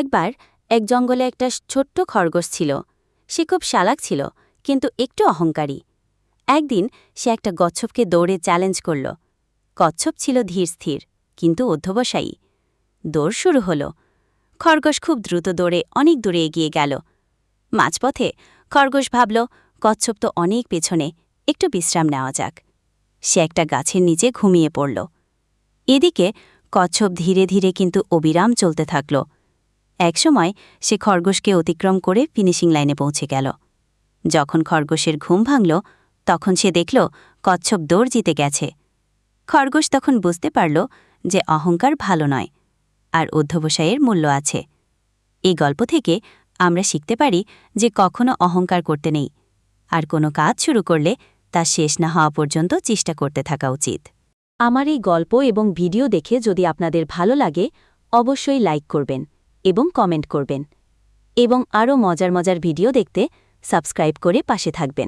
একবার এক জঙ্গলে একটা ছোট্ট খরগোশ ছিল। সে খুব শালাক ছিল, কিন্তু একটু অহংকারী। একদিন সে একটা কচ্ছপকে দৌড়ে চ্যালেঞ্জ করল। কচ্ছপ ছিল ধীর স্থির, কিন্তু অধ্যবসায়ী। দৌড় শুরু হল। খরগোশ খুব দ্রুত দৌড়ে অনেক দূরে এগিয়ে গেল। মাঝপথে খরগোশ ভাবল, কচ্ছপ তো অনেক পেছনে, একটু বিশ্রাম নেওয়া যাক। সে একটা গাছের নিচে ঘুমিয়ে পড়ল। এদিকে কচ্ছপ ধীরে ধীরে কিন্তু অবিরাম চলতে থাকল। একসময় সে খরগোশকে অতিক্রম করে ফিনিশিং লাইনে পৌঁছে গেল। যখন খরগোশের ঘুম ভাঙল, তখন সে দেখল কচ্ছপ দৌড় জিতে গেছে। খরগোশ তখন বুঝতে পারল যে অহংকার ভালো নয়, আর অধ্যবসায়ের মূল্য আছে। এই গল্প থেকে আমরা শিখতে পারি যে কখনো অহংকার করতে নেই, আর কোনো কাজ শুরু করলে তা শেষ না হওয়া পর্যন্ত চেষ্টা করতে থাকা উচিত। আমার এই গল্প এবং ভিডিও দেখে যদি আপনাদের ভালো লাগে, অবশ্যই লাইক করবেন। এবং কমেন্ট করবেন। এবং আরও মজার মজার ভিডিও দেখতে সাবস্ক্রাইব করে পাশে থাকবেন।